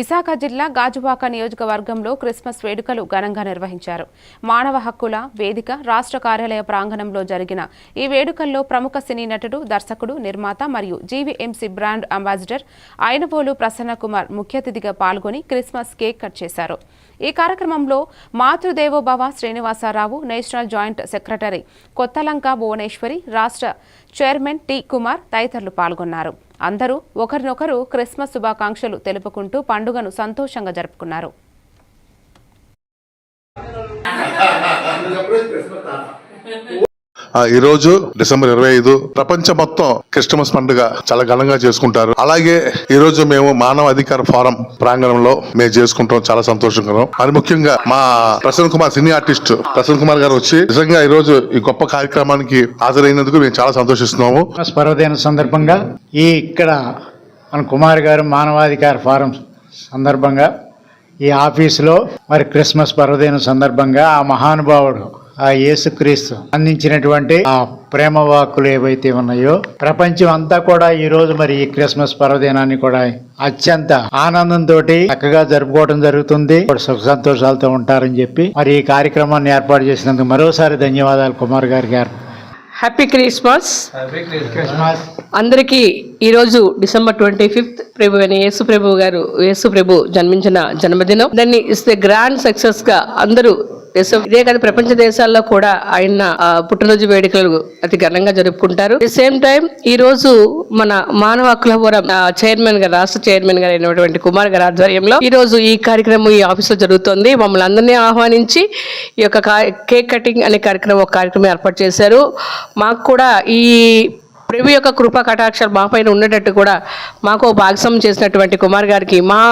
విశాఖ జిల్లా గాజువాక నియోజకవర్గంలో క్రిస్మస్ వేడుకలు ఘనంగా నిర్వహించారు. మానవ హక్కుల వేదిక రాష్ట్ర కార్యాలయ ప్రాంగణంలో జరిగిన ఈ వేడుకల్లో ప్రముఖ సినీ నటుడు దర్శకుడు నిర్మాత మరియు GVMC brand ambassador Ainapolu Prasanna Kumar ముఖ్య అతిథిగా పాల్గొని క్రిస్మస్ కేక్ కట్ చేశారు. ఈ కార్యక్రమంలో Matrudevobhava Srinivasarao national joint secretary Kothalanka Bhuvaneshwari రాష్ట్ర చైర్మన్ టి కుమార్ తదితరులు పాల్గొన్నారు. అందరూ ఒకరినొకరు క్రిస్మస్ శుభాకాంక్షలు తెలుపుకుంటూ పండుగను సంతోషంగా జరుపుకున్నారు. ఈరోజు ఈ రోజు డిసెంబర్ ఇరవై ఐదు ప్రపంచం మొత్తం క్రిస్టమస్ పండుగ చాలా ఘనంగా చేసుకుంటారు. అలాగే ఈ రోజు మేము మానవ అధికార ఫోరం ప్రాంగణంలో మేము చేసుకుంటాం. చాలా సంతోషంగా మరి ముఖ్యంగా మా ప్రసన్న కుమార్ సినీ ఆర్టిస్ట్ ప్రసన్న కుమార్ గారు వచ్చి నిజంగా ఈ రోజు ఈ గొప్ప కార్యక్రమానికి హాజరైనందుకు మేము చాలా సంతోషిస్తున్నాము. క్రిస్మస్ పర్వదిన సందర్భంగా ఈ ఇక్కడ మన కుమార్ గారు మానవాధికార ఫారం సందర్భంగా ఈ ఆఫీసులో మరి క్రిస్మస్ పర్వదిన సందర్భంగా ఆ మహానుభావుడు ఆ యేసుక్రీస్తు అందించినటువంటి ఆ ప్రేమ వాక్కులు ఏవైతే ఉన్నాయో ప్రపంచం అంతా కూడా ఈ రోజు మరి ఈ క్రిస్మస్ పర్వదినాన్ని కూడా అత్యంత ఆనందంతో చక్కగా జరుపుకోవడం జరుగుతుంది. సుఖ సంతోషాలతో ఉంటారని చెప్పి మరి ఈ కార్యక్రమాన్ని ఏర్పాటు చేసినందుకు మరోసారి ధన్యవాదాలు కుమార్ గారికి హ్యాపీ క్రిస్మస్ క్రిస్మస్ అందరికీ ఈరోజు డిసెంబర్ ట్వంటీ ఫిఫ్త్ ప్రభు అయిన యేసు ప్రభు గారు యేసు ప్రభు జన్మించిన జన్మదినం. దాన్ని ఇస్ ద గ్రాండ్ సక్సెస్గా అందరూ దేశం ఇదే కాదు ప్రపంచ దేశాల్లో కూడా ఆయన పుట్టినరోజు వేడుకలు అతి ఘనంగా జరుపుకుంటారు. ది సేమ్ టైం ఈ రోజు మన మానవ హక్కుల ఫోరం చైర్మన్ గారు రాష్ట్ర చైర్మన్ గారు అయినటువంటి కుమార్ గారి ఆధ్వర్యంలో ఈ రోజు ఈ కార్యక్రమం ఈ ఆఫీస్లో జరుగుతుంది. మమ్మల్ని అందరినీ ఆహ్వానించి ఈ యొక్క కేక్ కటింగ్ అనే కార్యక్రమం ఒక కార్యక్రమం ఏర్పాటు చేశారు. మాకు కూడా ఈ ప్రభు యొక్క కృపా కటాక్షాలు మా పైన ఉండేటట్టు కూడా మాకు భాగస్వామ్యం చేసినటువంటి కుమార్ గారికి మా